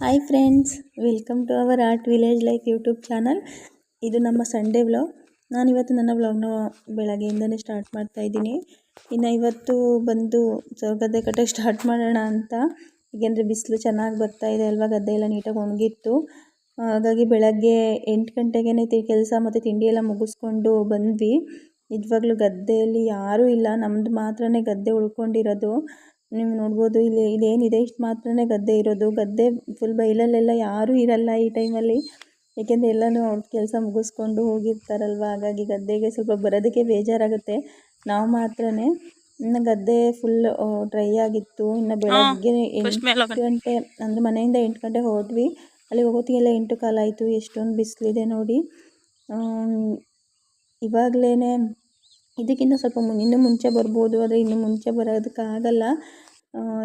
Hi friends welcome to our art village life YouTube channel ಇದು ನಮ್ಮ Sunday vlog ನಾನಿವತ್ತು ನನ್ನ ವ್ಲಾಗ್ನ ಬೆಳಗ್ಗೆಯಿಂದನೇ ಸ್ಟಾರ್ಟ್ ಮಾಡ್ತಾ ಇದ್ದೀನಿ. ಇನ್ನು ಇವತ್ತು ಬಂದು ಗದ್ದೆ ಕಟ್ಟೆ ಸ್ಟಾರ್ಟ್ ಮಾಡೋಣ ಅಂತ. ಏಕೆಂದರೆ ಬಿಸಿಲು ಚೆನ್ನಾಗಿ ಬರ್ತಾ ಇದೆ ಅಲ್ವಾ, ಗದ್ದೆ ಎಲ್ಲ ನೀಟಾಗಿ ಒಣಗಿತ್ತು. ಹಾಗಾಗಿ ಬೆಳಗ್ಗೆ ಎಂಟು ಗಂಟೆಗೇ ಕೆಲಸ ಮತ್ತು ತಿಂಡಿ ಎಲ್ಲ ಮುಗಿಸ್ಕೊಂಡು ಬಂದ್ವಿ. ನಿಜವಾಗ್ಲೂ ಗದ್ದೆಯಲ್ಲಿ ಯಾರೂ ಇಲ್ಲ ನಮ್ಮದು ಮಾತ್ರನೇ ಗದ್ದೆ ಉಳ್ಕೊಂಡಿರೋದು. ನೀವು ನೋಡ್ಬೋದು ಇಲ್ಲಿ ಇದೇನಿದೆ ಇಷ್ಟು ಮಾತ್ರನೇ ಗದ್ದೆ ಇರೋದು. ಗದ್ದೆ ಫುಲ್ ಬೈಲಲ್ಲೆಲ್ಲ ಯಾರೂ ಇರಲ್ಲ ಈ ಟೈಮಲ್ಲಿ ಏಕೆಂದರೆ ಎಲ್ಲನೂ ಅವ್ರ ಕೆಲಸ ಮುಗಿಸ್ಕೊಂಡು ಹೋಗಿರ್ತಾರಲ್ವ? ಹಾಗಾಗಿ ಗದ್ದೆಗೆ ಸ್ವಲ್ಪ ಬರೋದಕ್ಕೆ ಬೇಜಾರಾಗುತ್ತೆ. ನಾವು ಮಾತ್ರನೇ ಇನ್ನು ಗದ್ದೆ ಫುಲ್ ಡ್ರೈ ಆಗಿತ್ತು. ಇನ್ನು ಬೆಳಗ್ಗೆ ಎಂಟು ಗಂಟೆ ಅಂದರೆ ಮನೆಯಿಂದ ಎಂಟು ಗಂಟೆ ಹೋದ್ವಿ. ಅಲ್ಲಿ ಹೋಗೋತ್ತಿಗೆಲ್ಲ ಎಂಟು ಕಾಲಾಯಿತು ಎಷ್ಟೊಂದು ಬಿಸಿಲಿದೆ ನೋಡಿ. ಇವಾಗಲೇ ಇದಕ್ಕಿಂತ ಸ್ವಲ್ಪ ಇನ್ನೂ ಮುಂಚೆ ಬರ್ಬೋದು, ಆದರೆ ಇನ್ನು ಮುಂಚೆ ಬರೋದಕ್ಕಾಗಲ್ಲ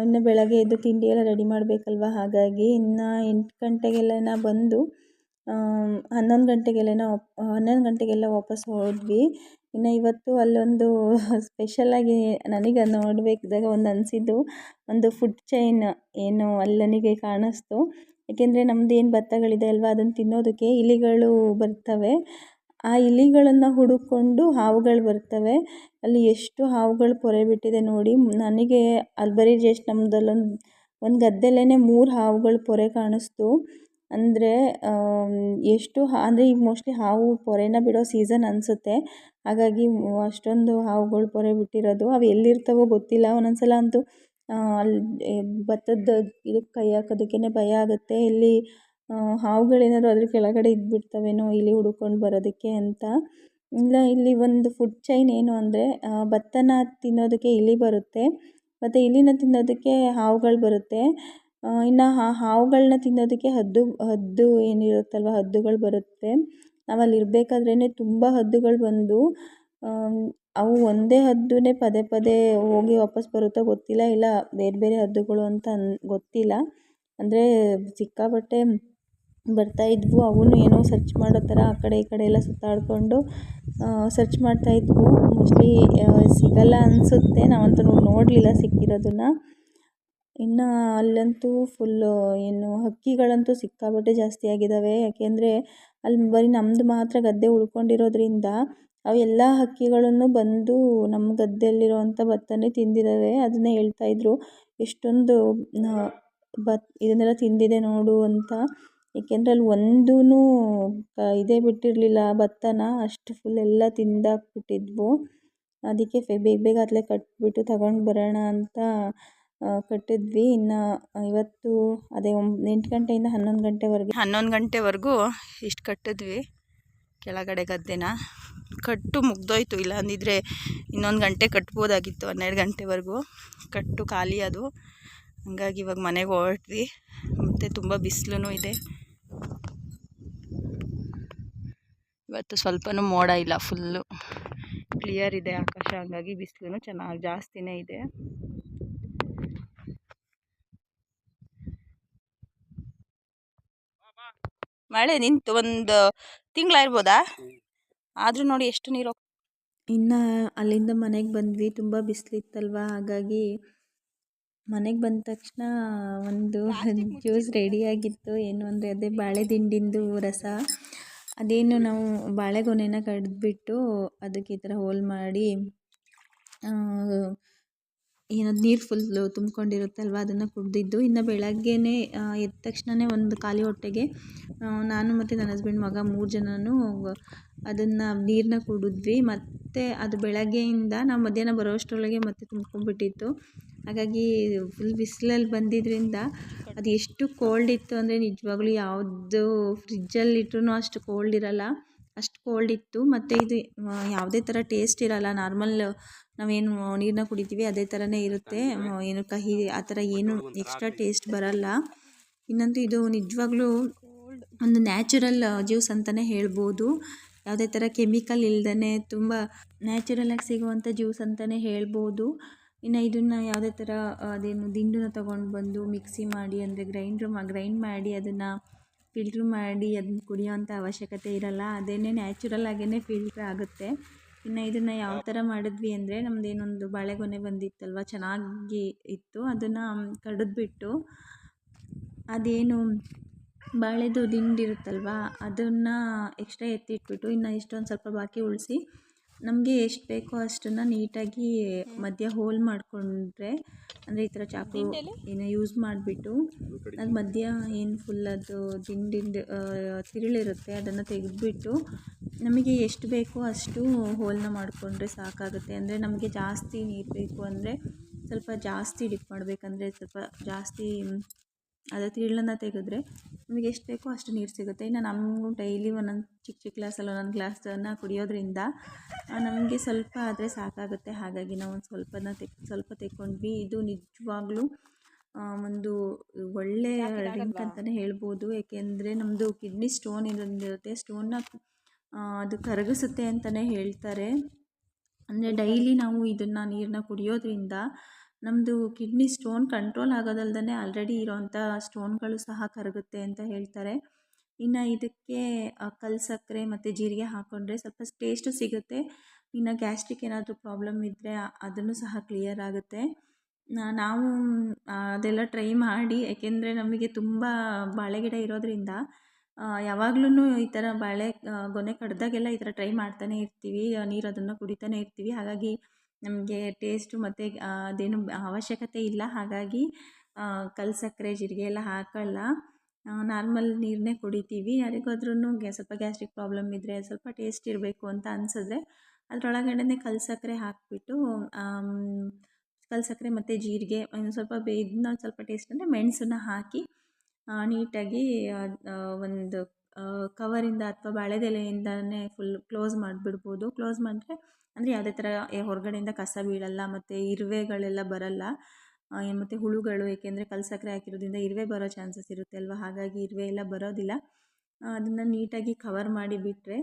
ಇನ್ನು ಬೆಳಗ್ಗೆ ಎದ್ದು ತಿಂಡಿ ಎಲ್ಲ ರೆಡಿ ಮಾಡಬೇಕಲ್ವ? ಹಾಗಾಗಿ ಇನ್ನು ಎಂಟು ಗಂಟೆಗೆಲ್ಲ ಬಂದು ಹನ್ನೊಂದು ಗಂಟೆಗೆಲ್ಲ ಹನ್ನೊಂದು ಗಂಟೆಗೆಲ್ಲ ವಾಪಸ್ ಹೋದ್ವಿ. ಇನ್ನು ಇವತ್ತು ಅಲ್ಲೊಂದು ಸ್ಪೆಷಲಾಗಿ ನನಗೆ ನೋಡಬೇಕಿದ್ದಾಗ ಒಂದು ಅನಿಸಿದ್ದು, ಒಂದು ಫುಡ್ ಚೈನ್ ಏನು ಅಲ್ಲಿ ನನಗೆ ಕಾಣಿಸ್ತು. ಏಕೆಂದರೆ ನಮ್ದು ಏನು ಭತ್ತಗಳಿದೆ ಅಲ್ವಾ, ಅದನ್ನು ತಿನ್ನೋದಕ್ಕೆ ಇಲಿಗಳು ಬರ್ತವೆ. ಆ ಇಲಿಗಳನ್ನು ಹುಡುಕಿಕೊಂಡು ಹಾವುಗಳು ಬರ್ತವೆ. ಅಲ್ಲಿ ಎಷ್ಟು ಹಾವುಗಳು ಪೊರೆ ಬಿಟ್ಟಿದೆ ನೋಡಿ. ನನಗೆ ಅಲ್ಲಿ ಬರೀ ಜಸ್ಟ್ ನಮ್ಮದಲ್ಲೊಂದು ಒಂದು ಗದ್ದೆಲೇ ಮೂರು ಹಾವುಗಳು ಪೊರೆ ಕಾಣಿಸ್ತು. ಅಂದರೆ ಎಷ್ಟು ಅಂದರೆ ಈಗ ಮೋಸ್ಟ್ಲಿ ಹಾವು ಪೊರೆನ ಬಿಡೋ ಸೀಸನ್ ಅನಿಸುತ್ತೆ. ಹಾಗಾಗಿ ಅಷ್ಟೊಂದು ಹಾವುಗಳು ಪೊರೆ ಬಿಟ್ಟಿರೋದು. ಅವು ಎಲ್ಲಿರ್ತವೋ ಗೊತ್ತಿಲ್ಲ. ಒಂದೊಂದು ಸಲ ಅಂತೂ ಅಲ್ಲಿ ಭತ್ತದ ಇದಕ್ಕೆ ಕೈ ಹಾಕೋದಕ್ಕೇ ಭಯ ಆಗುತ್ತೆ. ಇಲ್ಲಿ ಹಾವುಗಳೇನಾದ್ರು ಅದ್ರ ಕೆಳಗಡೆ ಇದ್ದುಬಿಡ್ತವೇನೋ ಇಲಿ ಹುಡುಕೊಂಡು ಬರೋದಕ್ಕೆ ಅಂತ. ಇಲ್ಲ, ಇಲ್ಲಿ ಒಂದು ಫುಡ್ ಚೈನ್ ಏನು ಅಂದರೆ ಭತ್ತನ ತಿನ್ನೋದಕ್ಕೆ ಇಲಿ ಬರುತ್ತೆ, ಮತ್ತು ಇಲಿನ ತಿನ್ನೋದಕ್ಕೆ ಹಾವುಗಳು ಬರುತ್ತೆ. ಇನ್ನು ಆ ಹಾವುಗಳನ್ನ ತಿನ್ನೋದಕ್ಕೆ ಹದ್ದು ಹದ್ದು ಏನಿರುತ್ತಲ್ವ, ಹದ್ದುಗಳು ಬರುತ್ತೆ. ನಾವು ಅಲ್ಲಿ ಇರಬೇಕಾದ್ರೇ ತುಂಬ ಹದ್ದುಗಳು ಬಂದು ಅವು ಒಂದೇ ಹದ್ದುನೇ ಪದೇ ಪದೇ ಹೋಗಿ ವಾಪಸ್ ಬರುತ್ತೋ ಗೊತ್ತಿಲ್ಲ, ಇಲ್ಲ ಬೇರೆ ಬೇರೆ ಹದ್ದುಗಳು ಅಂತ ಅನ್, ಗೊತ್ತಿಲ್ಲ. ಅಂದರೆ ಸಿಕ್ಕಾಪಟ್ಟೆ ಬರ್ತಾ ಇದ್ವು, ಅವನು ಏನೋ ಸರ್ಚ್ ಮಾಡೋ ಥರ ಆ ಕಡೆ ಈ ಕಡೆ ಎಲ್ಲ ಸುತ್ತಾಡಿಕೊಂಡು ಸರ್ಚ್ ಮಾಡ್ತಾ ಇದ್ವು. ಮೋಸ್ಟ್ಲಿ ಸಿಗಲ್ಲ ಅನಿಸುತ್ತೆ, ನಾವಂತೂ ನೋಡಲಿಲ್ಲ ಸಿಕ್ಕಿರೋದನ್ನು. ಇನ್ನು ಅಲ್ಲಂತೂ ಫುಲ್ಲು ಏನು, ಹಕ್ಕಿಗಳಂತೂ ಸಿಕ್ಕಾಪಟ್ಟೆ ಜಾಸ್ತಿ ಆಗಿದ್ದಾವೆ ಯಾಕೆಂದರೆ, ಅಲ್ಲಿ ಬರೀ ನಮ್ಮದು ಮಾತ್ರ ಗದ್ದೆ ಉಳ್ಕೊಂಡಿರೋದ್ರಿಂದ, ಅವು ಎಲ್ಲ ಹಕ್ಕಿಗಳನ್ನು ಬಂದು ನಮ್ಮ ಗದ್ದೆಯಲ್ಲಿರುವಂಥ ಭತ್ತನೇ ತಿಂದಿದ್ದಾವೆ ಅದನ್ನೇ ಹೇಳ್ತಾಯಿದ್ರು ಎಷ್ಟೊಂದು ಭತ್, ಇದನ್ನೆಲ್ಲ ತಿಂದಿದೆ ನೋಡು ಅಂತ. ಏಕೆಂದರೆ ಅಲ್ಲಿ ಒಂದೂ ಇದೇ ಬಿಟ್ಟಿರಲಿಲ್ಲ ಭತ್ತನ. ಅಷ್ಟು ಫುಲ್ ಎಲ್ಲ ತಿಂದಾಕ್ಬಿಟ್ಟಿದ್ವು. ಅದಕ್ಕೆ ಫೆ, ಬೇಗ ಬೇಗ ಅತ್ಲೇ ಕಟ್ಟಿಬಿಟ್ಟು ತಗೊಂಡು ಬರೋಣ ಅಂತ ಕಟ್ಟಿದ್ವಿ. ಇನ್ನು ಇವತ್ತು ಅದೇ ಎಂಟು ಗಂಟೆಯಿಂದ ಹನ್ನೊಂದು ಗಂಟೆವರೆಗೆ. ಹನ್ನೊಂದು ಗಂಟೆವರೆಗೂ ಇಷ್ಟು ಕಟ್ಟಿದ್ವಿ. ಕೆಳಗಡೆ ಗದ್ದೆನ. ಕಟ್ಟು ಮುಗ್ದೋಯ್ತು. ಇಲ್ಲ ಅಂದಿದ್ರೆ ಇನ್ನೊಂದು ಗಂಟೆ ಕಟ್ಬೋದಾಗಿತ್ತು, ಹನ್ನೆರಡು ಗಂಟೆವರೆಗೂ. ಕಟ್ಟು ಖಾಲಿ ಅದು. ಹಂಗಾಗಿ ಇವಾಗ ಮನೆಗೆ ಹೊರಟ್ವಿ. ಮತ್ತು ತುಂಬ ಬಿಸಿಲೂ ಇದೆ. ಇವತ್ತು ಸ್ವಲ್ಪನೂ ಮೋಡ ಇಲ್ಲ ಫುಲ್ಲು. ಕ್ಲಿಯರ್ ಇದೆ ಆಕಾಶ ಹಂಗಾಗಿ ಬಿಸಿಲು ಚೆನ್ನಾಗಿ ಜಾಸ್ತಿನೇ ಇದೆ. ಮಳೆ ನಿಂತು ಒಂದು ತಿಂಗಳಾಗಿರ್ಬೋದಾ ಆದರೂ ನೋಡಿ ಎಷ್ಟು ನೀರು ಇನ್ನು ಅಲ್ಲಿಂದ ಮನೆಗೆ ಬಂದ್ವಿ ತುಂಬ ಬಿಸಿಲಿತ್ತಲ್ವ ಹಾಗಾಗಿ ಮನೆಗೆ ಬಂದ ತಕ್ಷಣ ಒಂದು ಜ್ಯೂಸ್ ರೆಡಿಯಾಗಿತ್ತು ಏನು ಅಂದರೆ ಅದೇ ಬಾಳೆ ದಿಂಡಿಂದು ರಸ. ಅದೇನು ನಾವು ಬಾಳೆಗೊನೆನ ಕಡಿದ್ಬಿಟ್ಟು ಅದಕ್ಕೆ ಈ ಥರ ಹೋಲ್ ಮಾಡಿ ಏನೋ ನೀರು ಫುಲ್ಲು ತುಂಬಿಕೊಂಡಿರುತ್ತಲ್ವ ಅದನ್ನು ಕುಡಿದಿದ್ದು. ಇನ್ನು ಬೆಳಗ್ಗೆನೇ ಎದ್ದ ತಕ್ಷಣವೇ ಒಂದು ಖಾಲಿ ಹೊಟ್ಟೆಗೆ ನಾನು ಮತ್ತು ನನ್ನ ಹಸ್ಬೆಂಡ್ ಮಗ ಮೂರು ಜನನೂ ಅದನ್ನು ನೀರನ್ನ ಕುಡಿದ್ವಿ. ಮತ್ತು ಅದು ಬೆಳಗ್ಗೆಯಿಂದ ನಾವು ಮಧ್ಯಾಹ್ನ ಬರೋಷ್ಟರೊಳಗೆ ಮತ್ತೆ ತುಂಬ್ಕೊಂಡ್ಬಿಟ್ಟಿತ್ತು. ಹಾಗಾಗಿ ಫುಲ್ ಬಿಸಿಲಲ್ಲಿ ಬಂದಿದ್ದರಿಂದ ಅದು ಎಷ್ಟು ಕೋಲ್ಡ್ ಇತ್ತು ಅಂದರೆ ನಿಜವಾಗ್ಲೂ ಯಾವುದು ಫ್ರಿಜ್ಜಲ್ಲಿ ಇಟ್ರೂ ಅಷ್ಟು ಕೋಲ್ಡ್ ಇರಲ್ಲ. ಅಷ್ಟು ಕೋಲ್ಡ್ ಇತ್ತು. ಮತ್ತು ಇದು ಯಾವುದೇ ಥರ ಟೇಸ್ಟ್ ಇರಲ್ಲ. ನಾರ್ಮಲ್ ನಾವೇನು ನೀರನ್ನ ಕುಡಿತೀವಿ, ಅದೇ ಥರನೇ ಇರುತ್ತೆ. ಏನು ಕಹಿ, ಆ ಥರ ಏನು ಎಕ್ಸ್ಟ್ರಾ ಟೇಸ್ಟ್ ಬರಲ್ಲ. ಇನ್ನಂತೂ ಇದು ನಿಜವಾಗ್ಲೂ ಒಂದು ನ್ಯಾಚುರಲ್ ಜ್ಯೂಸ್ ಅಂತಲೇ ಹೇಳ್ಬೋದು. ಯಾವುದೇ ಥರ ಕೆಮಿಕಲ್ ಇಲ್ಲದೇ ತುಂಬ ನ್ಯಾಚುರಲಾಗಿ ಸಿಗುವಂಥ ಜ್ಯೂಸ್ ಅಂತಲೇ ಹೇಳ್ಬೋದು. ಇನ್ನು ಇದನ್ನು ಯಾವುದೇ ಥರ ಅದೇನು ದಿಂಡನ್ನ ತಗೊಂಡು ಬಂದು ಮಿಕ್ಸಿ ಮಾಡಿ, ಅಂದರೆ ಗ್ರೈಂಡ್ರ್ ಮಾ ಗ್ರೈಂಡ್ ಮಾಡಿ ಅದನ್ನು ಫಿಲ್ಟ್ರ್ ಮಾಡಿ ಅದನ್ನ ಕುಡಿಯೋವಂಥ ಅವಶ್ಯಕತೆ ಇರಲ್ಲ. ಅದೇನೇ ನ್ಯಾಚುರಲ್ ಆಗೇ ಫಿಲ್ಟ್ರ್ ಆಗುತ್ತೆ. ಇನ್ನು ಇದನ್ನು ಯಾವ ಥರ ಮಾಡಿದ್ವಿ ಅಂದರೆ ನಮ್ದು ಏನೊಂದು ಬಾಳೆಗೊನೆ ಬಂದಿತ್ತಲ್ವ, ಚೆನ್ನಾಗಿ ಇತ್ತು. ಅದನ್ನು ಕಡಿದ್ಬಿಟ್ಟು ಅದೇನು ಬಾಳೆದು ದಿಂಡಿರುತ್ತಲ್ವ ಅದನ್ನು ಎಕ್ಸ್ಟ್ರಾ ಎತ್ತಿಟ್ಬಿಟ್ಟು ಇನ್ನು ಇಷ್ಟೊಂದು ಸ್ವಲ್ಪ ಬಾಕಿ ಉಳಿಸಿ ನಮಗೆ ಎಷ್ಟು ಬೇಕೋ ಅಷ್ಟನ್ನು ನೀಟಾಗಿ ಮಧ್ಯ ಹೋಲ್ ಮಾಡಿಕೊಂಡ್ರೆ ಅಂದರೆ ಈ ಥರ ಚಾಕು ಏನೋ ಯೂಸ್ ಮಾಡಿಬಿಟ್ಟು ಅದು ಮಧ್ಯ ಏನು ಫುಲ್ ಅದು ದಿಂಡಿಂದು ತಿರುಳಿರುತ್ತೆ ಅದನ್ನು ತೆಗೆದ್ಬಿಟ್ಟು ನಮಗೆ ಎಷ್ಟು ಬೇಕೋ ಅಷ್ಟು ಹೋಲನ್ನ ಮಾಡಿಕೊಂಡ್ರೆ ಸಾಕಾಗುತ್ತೆ. ಅಂದರೆ ನಮಗೆ ಜಾಸ್ತಿ ನೀರು ಬೇಕು ಅಂದರೆ ಸ್ವಲ್ಪ ಜಾಸ್ತಿ ಡಿಪ್ ಮಾಡಬೇಕಂದ್ರೆ ಸ್ವಲ್ಪ ಜಾಸ್ತಿ ಅದೇ ತಿಳ್ಳನ್ನ ತೆಗೆದ್ರೆ ನಮಗೆ ಎಷ್ಟು ಬೇಕೋ ಅಷ್ಟು ನೀರು ಸಿಗುತ್ತೆ. ಇನ್ನು ನಮಗೂ ಡೈಲಿ ಒಂದೊಂದು ಚಿಕ್ಕ ಚಿಕ್ಕ ಗ್ಲಾಸಲ್ಲಿ ಒಂದೊಂದು ಗ್ಲಾಸನ್ನು ಕುಡಿಯೋದ್ರಿಂದ ನಮಗೆ ಸ್ವಲ್ಪ ಆದರೆ ಸಾಕಾಗುತ್ತೆ. ಹಾಗಾಗಿ ನಾವು ಒಂದು ಸ್ವಲ್ಪನ ಸ್ವಲ್ಪ ತೆಕ್ಕೊಂಡ್ವಿ. ಇದು ನಿಜವಾಗ್ಲೂ ಒಂದು ಒಳ್ಳೆಯ ಡ್ರಿಂಕ್ ಅಂತಲೇ ಹೇಳ್ಬೋದು. ಏಕೆಂದರೆ ನಮ್ಮದು ಕಿಡ್ನಿ ಸ್ಟೋನ್ ಇರುತ್ತೆ ಸ್ಟೋನ್ನ ಅದು ಕರಗಿಸುತ್ತೆ ಅಂತಲೇ ಹೇಳ್ತಾರೆ. ಅಂದರೆ ಡೈಲಿ ನಾವು ಇದನ್ನು ನೀರನ್ನ ಕುಡಿಯೋದ್ರಿಂದ ನಮ್ಮದು ಕಿಡ್ನಿ ಸ್ಟೋನ್ ಕಂಟ್ರೋಲ್ ಆಗೋದಲ್ದೇ ಆಲ್ರೆಡಿ ಇರೋವಂಥ ಸ್ಟೋನ್ಗಳು ಸಹ ಕರಗುತ್ತೆ ಅಂತ ಹೇಳ್ತಾರೆ. ಇನ್ನು ಇದಕ್ಕೆ ಕಲ್ಲು ಸಕ್ಕರೆ ಮತ್ತು ಜೀರಿಗೆ ಹಾಕ್ಕೊಂಡ್ರೆ ಸ್ವಲ್ಪ ಟೇಸ್ಟು ಸಿಗುತ್ತೆ. ಇನ್ನು ಗ್ಯಾಸ್ಟ್ರಿಕ್ ಏನಾದರೂ ಪ್ರಾಬ್ಲಮ್ ಇದ್ದರೆ ಅದನ್ನು ಸಹ ಕ್ಲಿಯರ್ ಆಗುತ್ತೆ. ನಾವು ಅದೆಲ್ಲ ಟ್ರೈ ಮಾಡಿ, ಏಕೆಂದರೆ ನಮಗೆ ತುಂಬ ಬಾಳೆ ಗಿಡ ಇರೋದರಿಂದ ಯಾವಾಗ್ಲೂ ಈ ಥರ ಬಾಳೆ ಗೊನೆ ಕಡ್ದಾಗೆಲ್ಲ ಈ ಥರ ಟ್ರೈ ಮಾಡ್ತಾನೆ ಇರ್ತೀವಿ. ನೀರು ಅದನ್ನು ಕುಡಿತಾನೆ ಇರ್ತೀವಿ. ಹಾಗಾಗಿ ನಮಗೆ ಟೇಸ್ಟು ಮತ್ತು ಅದೇನು ಅವಶ್ಯಕತೆ ಇಲ್ಲ. ಹಾಗಾಗಿ ಕಲ್ಲು ಸಕ್ಕರೆ, ಜೀರಿಗೆ ಎಲ್ಲ ಹಾಕೋಲ್ಲ. ನಾರ್ಮಲ್ ನೀರನ್ನೇ ಕುಡಿತೀವಿ. ಯಾರಿಗಾದ್ರೂ ಗ್ಯಾ, ಸ್ವಲ್ಪ ಗ್ಯಾಸ್ಟ್ರಿಕ್ ಪ್ರಾಬ್ಲಮ್ ಇದ್ದರೆ ಸ್ವಲ್ಪ ಟೇಸ್ಟ್ ಇರಬೇಕು ಅಂತ ಅನಿಸಿದ್ರೆ, ಅದರೊಳಗಡೆನೇ ಕಲ್ಲು ಸಕ್ಕರೆ ಹಾಕಿಬಿಟ್ಟು ಕಲ್ಲು ಸಕ್ಕರೆ ಮತ್ತು ಜೀರಿಗೆ ಒಂದು ಸ್ವಲ್ಪ ಬೇ ಸ್ವಲ್ಪ ಟೇಸ್ಟ್ ಅಂದರೆ ಮೆಣಸನ್ನ ಹಾಕಿ ನೀಟಾಗಿ ಒಂದು ಕವರಿಂದ ಅಥವಾ ಬಾಳೆದೆಲೆಯಿಂದನೇ ಫುಲ್ ಕ್ಲೋಸ್ ಮಾಡಿಬಿಡ್ಬೋದು. ಕ್ಲೋಸ್ ಮಾಡಿದ್ರೆ ಅಂದರೆ ಯಾವುದೇ ಥರ ಹೊರಗಡೆಯಿಂದ ಕಸ ಬೀಳಲ್ಲ, ಮತ್ತು ಇರುವೆಗಳೆಲ್ಲ ಬರಲ್ಲ. ಮತ್ತು ಹುಳುಗಳು, ಏಕೆಂದರೆ ಕಲ್ಲು ಸಕ್ಕರೆ ಹಾಕಿರೋದ್ರಿಂದ ಇರುವೆ ಬರೋ ಚಾನ್ಸಸ್ ಇರುತ್ತೆ ಅಲ್ವಾ? ಹಾಗಾಗಿ ಇರುವೆ ಎಲ್ಲ ಬರೋದಿಲ್ಲ. ಅದನ್ನು ನೀಟಾಗಿ ಕವರ್ ಮಾಡಿ ಬಿಟ್ಟರೆ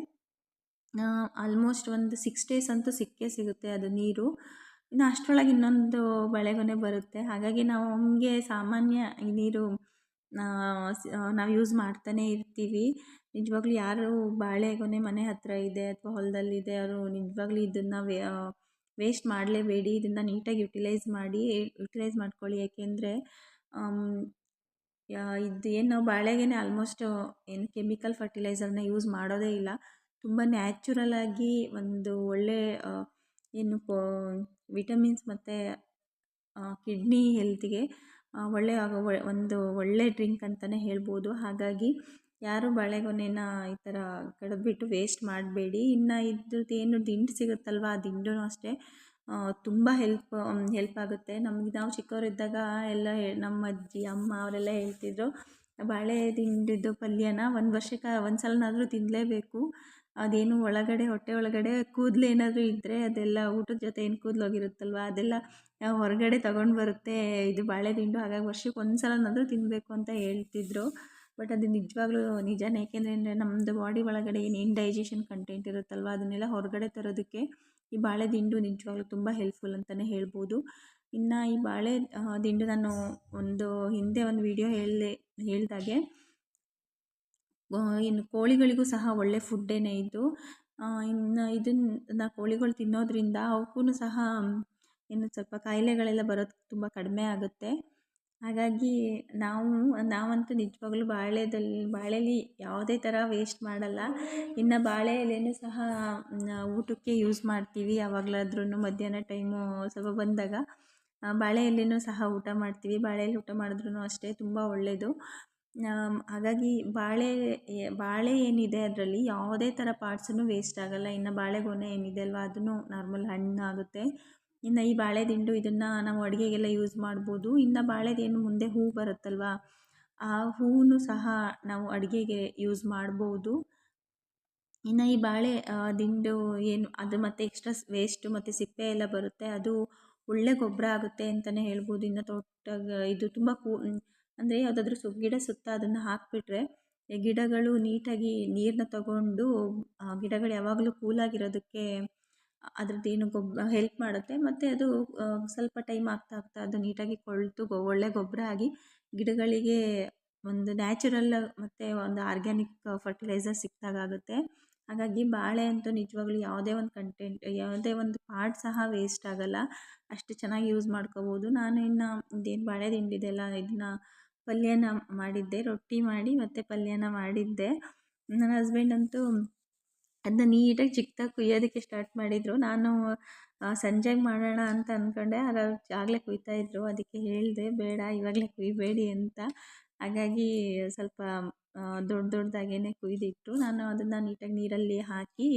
ಆಲ್ಮೋಸ್ಟ್ ಒಂದು ಸಿಕ್ಸ್ ಡೇಸ್ ಅಂತೂ ಸಿಕ್ಕೇ ಸಿಗುತ್ತೆ ಅದು ನೀರು. ಇನ್ನು ಅಷ್ಟರೊಳಗೆ ಇನ್ನೊಂದು ಬಳೆಗೊನೆ ಬರುತ್ತೆ. ಹಾಗಾಗಿ ನಾವು ನಮಗೆ ಸಾಮಾನ್ಯ ಈ ನೀರು ನಾವು ಯೂಸ್ ಮಾಡ್ತಾನೇ ಇರ್ತೀವಿ. ನಿಜವಾಗ್ಲೂ ಯಾರು ಬಾಳೆಗೊನೆ ಮನೆ ಹತ್ತಿರ ಇದೆ ಅಥವಾ ಹೊಲದಲ್ಲಿದೆ ಅವರು ನಿಜವಾಗ್ಲೂ ಇದನ್ನು ವೇಸ್ಟ್ ಮಾಡಲೇಬೇಡಿ. ಇದನ್ನು ನೀಟಾಗಿ ಯುಟಿಲೈಸ್ ಮಾಡಿ ಯುಟಿಲೈಸ್ ಮಾಡ್ಕೊಳ್ಳಿ. ಯಾಕೆಂದರೆ ಇದು ಏನು ನಾವು ಬಾಳೆಗೆನೆ ಆಲ್ಮೋಸ್ಟ್ ಏನು ಕೆಮಿಕಲ್ ಫರ್ಟಿಲೈಸರ್ನ ಯೂಸ್ ಮಾಡೋದೇ ಇಲ್ಲ. ತುಂಬ ನ್ಯಾಚುರಲಾಗಿ ಒಂದು ಒಳ್ಳೆ ಏನು ವಿಟಮಿನ್ಸ್ ಮತ್ತು ಕಿಡ್ನಿ ಹೆಲ್ತಿಗೆ ಒಳ್ಳೆಯ ಒಂದು ಒಳ್ಳೆಯ ಡ್ರಿಂಕ್ ಅಂತಲೇ ಹೇಳ್ಬೋದು. ಹಾಗಾಗಿ ಯಾರು ಬಾಳೆಗೊನೆನ ಈ ಥರ ಕಡಿದ್ಬಿಟ್ಟು ವೇಸ್ಟ್ ಮಾಡಬೇಡಿ. ಇನ್ನು ಇದ್ರದ್ದು ಏನು ದಿಂಡು ಸಿಗುತ್ತಲ್ವ? ಆ ದಿಂಡೂ ಅಷ್ಟೇ. ತುಂಬ ಹೆಲ್ಪ್ ಹೆಲ್ಪ್ ಆಗುತ್ತೆ. ನಮಗೆ ನಾವು ಚಿಕ್ಕವರಿದ್ದಾಗ ಎಲ್ಲ ನಮ್ಮ ಅಜ್ಜಿ, ಅಮ್ಮ ಅವರೆಲ್ಲ ಹೇಳ್ತಿದ್ರು, ಬಾಳೆ ದಿಂಡಿದ್ದು ಪಲ್ಯನ ಒಂದು ವರ್ಷಕ್ಕೆ ಒಂದು ಸಲನಾದರೂ ತಿನ್ನಲೇಬೇಕು ಅದೇನು ಒಳಗಡೆ, ಹೊಟ್ಟೆ ಒಳಗಡೆ ಕೂದಲು ಏನಾದರೂ ಇದ್ದರೆ ಅದೆಲ್ಲ ಊಟದ ಜೊತೆ ಏನು ಕೂದಲು ಹೋಗಿರುತ್ತಲ್ವ? ಅದೆಲ್ಲ ಹೊರಗಡೆ ತಗೊಂಡು ಬರುತ್ತೆ. ಇದು ಬಾಳೆ ದಿಂಡು ಹಾಗಾಗಿ ವರ್ಷಕ್ಕೆ ಒಂದು ಸಲನಾದರೂ ತಿನ್ನಬೇಕು ಅಂತ ಹೇಳ್ತಿದ್ರು. ಬಟ್ ಅದು ನಿಜವಾಗ್ಲೂ ನಿಜನೇ. ಏಕೆಂದರೆ ನಮ್ಮದು ಬಾಡಿ ಒಳಗಡೆ ಏನು ಡೈಜೆಷನ್ ಕಂಟೆಂಟ್ ಇರುತ್ತಲ್ವ, ಅದನ್ನೆಲ್ಲ ಹೊರಗಡೆ ತರೋದಕ್ಕೆ ಈ ಬಾಳೆ ದಿಂಡು ನಿಜವಾಗ್ಲೂ ತುಂಬ ಹೆಲ್ಪ್ಫುಲ್ ಅಂತಲೇ ಹೇಳ್ಬೋದು. ಇನ್ನು ಈ ಬಾಳೆ ದಿಂಡು ನಾನು ಒಂದು ಹಿಂದೆ ಒಂದು ವಿಡಿಯೋ ಹೇಳಿದೆ, ಹೇಳಿದಾಗೆ ಇನ್ನು ಕೋಳಿಗಳಿಗೂ ಸಹ ಒಳ್ಳೆ ಫುಡ್ಡೇನೆ ಇದು. ಇನ್ನು ಇದನ್ನು ಕೋಳಿಗಳು ತಿನ್ನೋದ್ರಿಂದ ಅವಕ್ಕೂ ಸಹ ಇನ್ನು ಸ್ವಲ್ಪ ಕಾಯಿಲೆಗಳೆಲ್ಲ ಬರೋದು ತುಂಬ ಕಡಿಮೆ ಆಗುತ್ತೆ. ಹಾಗಾಗಿ ನಾವು, ನಾವಂತೂ ನಿಜವಾಗ್ಲೂ ಬಾಳೆದಲ್ಲಿ ಬಾಳೆಲಿ ಯಾವುದೇ ಥರ ವೇಸ್ಟ್ ಮಾಡಲ್ಲ. ಇನ್ನು ಬಾಳೆ ಎಲೆನೂ ಸಹ ಊಟಕ್ಕೆ ಯೂಸ್ ಮಾಡ್ತೀವಿ ಯಾವಾಗಲಾದ್ರೂ ಮಧ್ಯಾಹ್ನ ಟೈಮು ಸ್ವಲ್ಪ ಬಂದಾಗ. ಬಾಳೆ ಎಲೆನೂ ಸಹ ಊಟ ಮಾಡ್ತೀವಿ. ಬಾಳೆಯಲ್ಲಿ ಊಟ ಮಾಡಿದ್ರೂ ಅಷ್ಟೇ ತುಂಬ ಒಳ್ಳೆಯದು ಹಾಗಾಗಿ ಬಾಳೆ ಬಾಳೆ ಏನಿದೆ ಅದರಲ್ಲಿ ಯಾವುದೇ ಥರ ಪಾರ್ಟ್ಸೂ ವೇಸ್ಟ್ ಆಗೋಲ್ಲ. ಇನ್ನು ಬಾಳೆಗೊನೆ ಏನಿದೆ ಅಲ್ವಾ? ಅದೂ ನಾರ್ಮಲ್ ಹಣ್ಣು ಆಗುತ್ತೆ ಇನ್ನು ಈ ಬಾಳೆ ದಿಂಡು ಇದನ್ನು ನಾವು ಅಡುಗೆಗೆಲ್ಲ ಯೂಸ್ ಮಾಡ್ಬೋದು. ಇನ್ನು ಬಾಳೆದೇನು ಮುಂದೆ ಹೂ ಬರುತ್ತಲ್ವ? ಆ ಹೂವು ಸಹ ನಾವು ಅಡುಗೆಗೆ ಯೂಸ್ ಮಾಡ್ಬೋದು. ಇನ್ನು ಈ ಬಾಳೆ ದಿಂಡು ಏನು, ಅದು ಮತ್ತು ಎಕ್ಸ್ಟ್ರಾ ವೇಸ್ಟು ಮತ್ತು ಸಿಪ್ಪೆ ಎಲ್ಲ ಬರುತ್ತೆ. ಅದು ಒಳ್ಳೆ ಗೊಬ್ಬರ ಆಗುತ್ತೆ ಅಂತಲೇ ಹೇಳ್ಬೋದು. ಇನ್ನು ತೋಟ ಇದು ತುಂಬ ಕೂ ಅಂದರೆ ಯಾವುದಾದ್ರೂ ಸು, ಗಿಡ ಸುತ್ತ ಅದನ್ನು ಹಾಕಿಬಿಟ್ರೆ ಗಿಡಗಳು ನೀಟಾಗಿ ನೀರನ್ನ ತಗೊಂಡು ಗಿಡಗಳು ಯಾವಾಗಲೂ ಕೂಲಾಗಿರೋದಕ್ಕೆ ಅದ್ರದ್ದೇನು ಗೊಬ್ಬ ಹೆಲ್ಪ್ ಮಾಡುತ್ತೆ. ಮತ್ತು ಅದು ಸ್ವಲ್ಪ ಟೈಮ್ ಆಗ್ತಾ ಆಗ್ತಾ ಅದು ನೀಟಾಗಿ ಕೊಳೆತು ಒಳ್ಳೆ ಗೊಬ್ಬರ ಆಗಿ ಗಿಡಗಳಿಗೆ ಒಂದು ನ್ಯಾಚುರಲ್ ಮತ್ತು ಒಂದು ಆರ್ಗ್ಯಾನಿಕ್ ಫರ್ಟಿಲೈಸರ್ ಸಿಕ್ಕಿದಾಗುತ್ತೆ ಹಾಗಾಗಿ ಬಾಳೆ ಅಂತೂ ನಿಜವಾಗ್ಲೂ ಯಾವುದೇ ಒಂದು ಕಂಟೆಂಟ್ ಯಾವುದೇ ಒಂದು ಪಾರ್ಟ್ ಸಹ ವೇಸ್ಟ್ ಆಗೋಲ್ಲ. ಅಷ್ಟು ಚೆನ್ನಾಗಿ ಯೂಸ್ ಮಾಡ್ಕೋಬೋದು. ನಾನು ಇನ್ನು ಇದೇನು ಬಾಳೆ ತಿಂಡಿದೆಲ್ಲ ಇದನ್ನ ಪಲ್ಯನ ಮಾಡಿದ್ದೆ, ರೊಟ್ಟಿ ಮಾಡಿ ಮತ್ತು ಪಲ್ಯನ ಮಾಡಿದ್ದೆ. ನನ್ನ ಹಸ್ಬೆಂಡ್ ಅಂತೂ ಅದನ್ನ ನೀಟಾಗಿ ಚಿಕ್ಕದಾಗಿ ಕುಯ್ಯೋದಕ್ಕೆ ಸ್ಟಾರ್ಟ್ ಮಾಡಿದರು. ನಾನು ಸಂಜೆಗೆ ಮಾಡೋಣ ಅಂತ ಅಂದ್ಕೊಂಡೆ ಆದರೆ ಆಗಲೇ ಕುಯ್ತಾಯಿದ್ರು ಅದಕ್ಕೆ ಹೇಳಿದೆ, ಬೇಡ, ಇವಾಗಲೇ ಕುಯ್ಯಬೇಡಿ ಅಂತ. ಹಾಗಾಗಿ ಸ್ವಲ್ಪ ದೊಡ್ಡ ದೊಡ್ಡದಾಗೇ ಕುಯ್ದಿಟ್ಟರು ನಾನು ಅದನ್ನು ನೀಟಾಗಿ ನೀರಲ್ಲಿ ಹಾಕಿ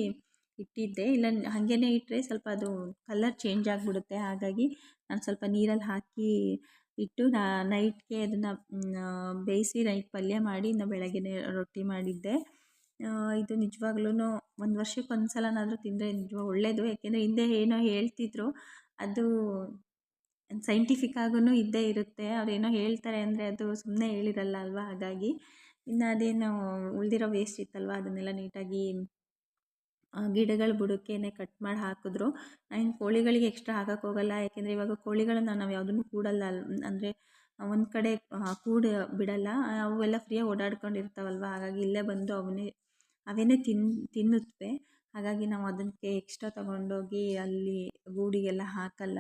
ಇಟ್ಟಿದ್ದೆ. ಇಲ್ಲ ಹಾಗೇ ಇಟ್ಟರೆ ಸ್ವಲ್ಪ ಅದು ಕಲರ್ ಚೇಂಜ್ ಆಗಿಬಿಡುತ್ತೆ. ಹಾಗಾಗಿ ನಾನು ಸ್ವಲ್ಪ ನೀರಲ್ಲಿ ಹಾಕಿ ಇಟ್ಟು ನೈಟ್ಗೆ ಅದನ್ನು ಬೇಯಿಸಿ ನೈಟ್ ಪಲ್ಯ ಮಾಡಿ ಇನ್ನು ಬೆಳಗ್ಗೆನೇ ರೊಟ್ಟಿ ಮಾಡಿದ್ದೆ. ಇದು ನಿಜವಾಗ್ಲೂ ಒಂದು ವರ್ಷಕ್ಕೆ ಒಂದು ಸಲನಾದರೂ ತಿಂದರೆ ನಿಜವಾಗ ಒಳ್ಳೆಯದು ಯಾಕೆಂದರೆ ಹಿಂದೆ ಏನೋ ಹೇಳ್ತಿದ್ರು, ಅದು ಸೈಂಟಿಫಿಕ್ ಆಗೂ ಇದ್ದೇ ಇರುತ್ತೆ. ಅವ್ರೇನೋ ಹೇಳ್ತಾರೆ ಅಂದರೆ ಅದು ಸುಮ್ಮನೆ ಹೇಳಿರಲ್ಲ ಅಲ್ವಾ ಹಾಗಾಗಿ. ಇನ್ನು ಅದೇನು ಉಳಿದಿರೋ ವೇಸ್ಟ್ ಇತ್ತಲ್ವ ಅದನ್ನೆಲ್ಲ ನೀಟಾಗಿ ಗಿಡಗಳ ಬುಡಕ್ಕೇನೆ ಕಟ್ ಮಾಡಿ ಹಾಕಿದ್ರು. ಆ್ಯಂಡ್ ಕೋಳಿಗಳಿಗೆ ಎಕ್ಸ್ಟ್ರಾ ಹಾಕಕ್ಕೆ ಹೋಗಲ್ಲ. ಯಾಕೆಂದರೆ ಇವಾಗ ಕೋಳಿಗಳನ್ನ ನಾವು ಯಾವುದನ್ನು ಕೂಡಲ್ಲ ಅಂದರೆ ಒಂದು ಕಡೆ ಕೂಡು ಬಿಡಲ್ಲ. ಅವೆಲ್ಲ ಫ್ರೀಯಾಗಿ ಓಡಾಡ್ಕೊಂಡಿರ್ತಾವಲ್ವ? ಹಾಗಾಗಿ ಇಲ್ಲೇ ಬಂದು ಅವನ್ನೇ ಅವೇನೇ ತಿನ್ ತಿನ್ನುತ್ತವೆ ಹಾಗಾಗಿ ನಾವು ಅದಕ್ಕೆ ಎಕ್ಸ್ಟ್ರಾ ತಗೊಂಡೋಗಿ ಅಲ್ಲಿ ಗೂಡಿಗೆಲ್ಲ ಹಾಕಲ್ಲ.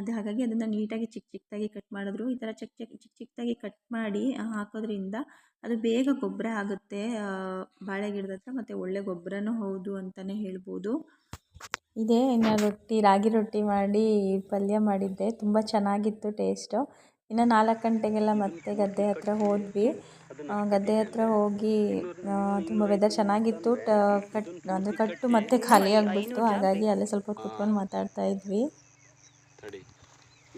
ಅದು ಹಾಗಾಗಿ ಅದನ್ನು ನೀಟಾಗಿ ಚಿಕ್ಕ ಚಿಕ್ಕದಾಗಿ ಕಟ್ ಮಾಡಿದ್ರು. ಈ ಥರ ಚಿಕ್ಕ ಚಿಕ್ಕ ಚಿಕ್ಕ ಚಿಕ್ಕದಾಗಿ ಕಟ್ ಮಾಡಿ ಹಾಕೋದ್ರಿಂದ ಅದು ಬೇಗ ಗೊಬ್ಬರ ಆಗುತ್ತೆ. ಬಾಳೆ ಗಿಡದ ಹತ್ರ ಮತ್ತು ಒಳ್ಳೆ ಗೊಬ್ಬರನೂ ಹೌದು ಅಂತಲೇ ಹೇಳ್ಬೋದು. ಇದೇ ಇನ್ನು ರೊಟ್ಟಿ, ರಾಗಿ ರೊಟ್ಟಿ ಮಾಡಿ ಪಲ್ಯ ಮಾಡಿದ್ದೆ. ತುಂಬ ಚೆನ್ನಾಗಿತ್ತು ಟೇಸ್ಟು. ಇನ್ನು ನಾಲ್ಕು ಗಂಟೆಗೆಲ್ಲ ಮತ್ತೆ ಗದ್ದೆ ಹತ್ರ ಹೋದ್ವಿ. ಗದ್ದೆ ಹತ್ರ ಹೋಗಿ ತುಂಬ ವೆದರ್ ಚೆನ್ನಾಗಿತ್ತು. ಟ, ಕಟ್, ಅಂದರೆ ಕಟ್ಟು ಮತ್ತೆ ಖಾಲಿ ಆಗಿಬಿಡ್ತು ಹಾಗಾಗಿ ಅಲ್ಲೇ ಸ್ವಲ್ಪ ಕುತ್ಕೊಂಡು ಮಾತಾಡ್ತಾ ಇದ್ವಿ. ತಡಿ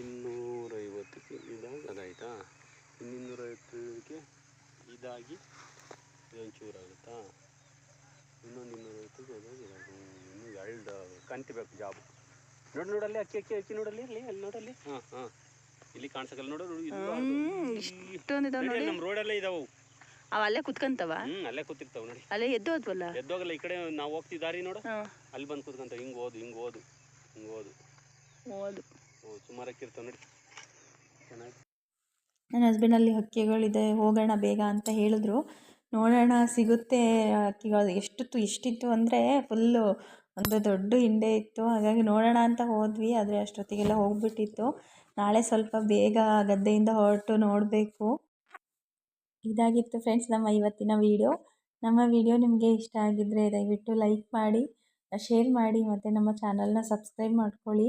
ಇನ್ನೂರೈವತ್ತಕ್ಕೆ ಇದಾಗ ಅದಾಯ್ತಾ? ಇನ್ನೂರೈವತ್ತಕ್ಕೆ ಇದಾಗಿ ಇದೊಂಚೂರು ಆಗುತ್ತಾ ಇನ್ನೊಂದು ಇನ್ನೂರೈವತ್ತಕ್ಕೆ ಇದಾಗಿ. ಇನ್ನೂ ಎರಡು ಕಂತಿ ಬೇಕು ಜಾಬು ನೋಡಿ ನೋಡಲ್ಲಿ ಅಕ್ಕಿ ಅಕ್ಕಿ ಅಕ್ಕಿ ನೋಡಲ್ಲಿ ಇರಲಿ ಅಲ್ಲಿ ನೋಡಲ್ಲಿ. ಹಾಂ ಹಾಂ. ಇಲ್ಲಿ ಕಾಣಿಸಕಲ್ಲ ನೋಡು ಇಷ್ಟೊಂದಿದಾವ್ ನೋಡಿ ನಮ್ಮ ರೋಡಲ್ಲೇ ಇದಾವು. ಆ ಅಲ್ಲೇ ಕುತ್ಕಂತವ? ಹ್ಮ್ ಅಲ್ಲೇ ಕೂತಿರ್ತಾವ ನೋಡಿ. ಅಲ್ಲೇ ಎದ್ದು ಹೋದ್ವಲ್ಲ? ಎದ್ದೋಗಲ್ಲ ಈ ಕಡೆ ನಾವು ಹೋಗ್ತಿದ್ದಾರಿ ನೋಡು. ಅಲ್ಲಿ ಬಂದು ಕುತ್ಕಂತ ಹಿಂಗೆ ಓದು ಹಿಂಗೆ ಓದು ಹಿಂಗೆ ಓದು. ಹೋದು ನೋಡಿ. ನನ್ನ ಹಸ್ಬೆಂಡ್ ಅಲ್ಲಿ ಹಕ್ಕಿಗಳಿದೆ, ಹೋಗೋಣ ಬೇಗ ಅಂತ ಹೇಳಿದ್ರು. ನೋಡೋಣ, ಸಿಗುತ್ತೆ ಹಕ್ಕಿಗಳು. ಎಷ್ಟಿತ್ತು ಎಷ್ಟಿತ್ತು ಅಂದರೆ ಫುಲ್ಲು ಒಂದು ದೊಡ್ಡ ಹಿಂಡೆ ಇತ್ತು. ಹಾಗಾಗಿ ನೋಡೋಣ ಅಂತ ಹೋದ್ವಿ, ಆದರೆ ಅಷ್ಟೊತ್ತಿಗೆಲ್ಲ ಹೋಗ್ಬಿಟ್ಟಿತ್ತು. ನಾಳೆ ಸ್ವಲ್ಪ ಬೇಗ ಗದ್ದೆಯಿಂದ ಹೊರಟು ನೋಡಬೇಕು. ಇದಾಗಿತ್ತು ಫ್ರೆಂಡ್ಸ್ ನಮ್ಮ ಇವತ್ತಿನ ವಿಡಿಯೋ ನಮ್ಮ ವಿಡಿಯೋ ನಿಮಗೆ ಇಷ್ಟ ಆಗಿದ್ದರೆ ದಯವಿಟ್ಟು ಲೈಕ್ ಮಾಡಿ ಶೇರ್ ಮಾಡಿ, ಮತ್ತು ನಮ್ಮ ಚಾನಲ್ನ ಸಬ್ಸ್ಕ್ರೈಬ್ ಮಾಡ್ಕೊಳ್ಳಿ.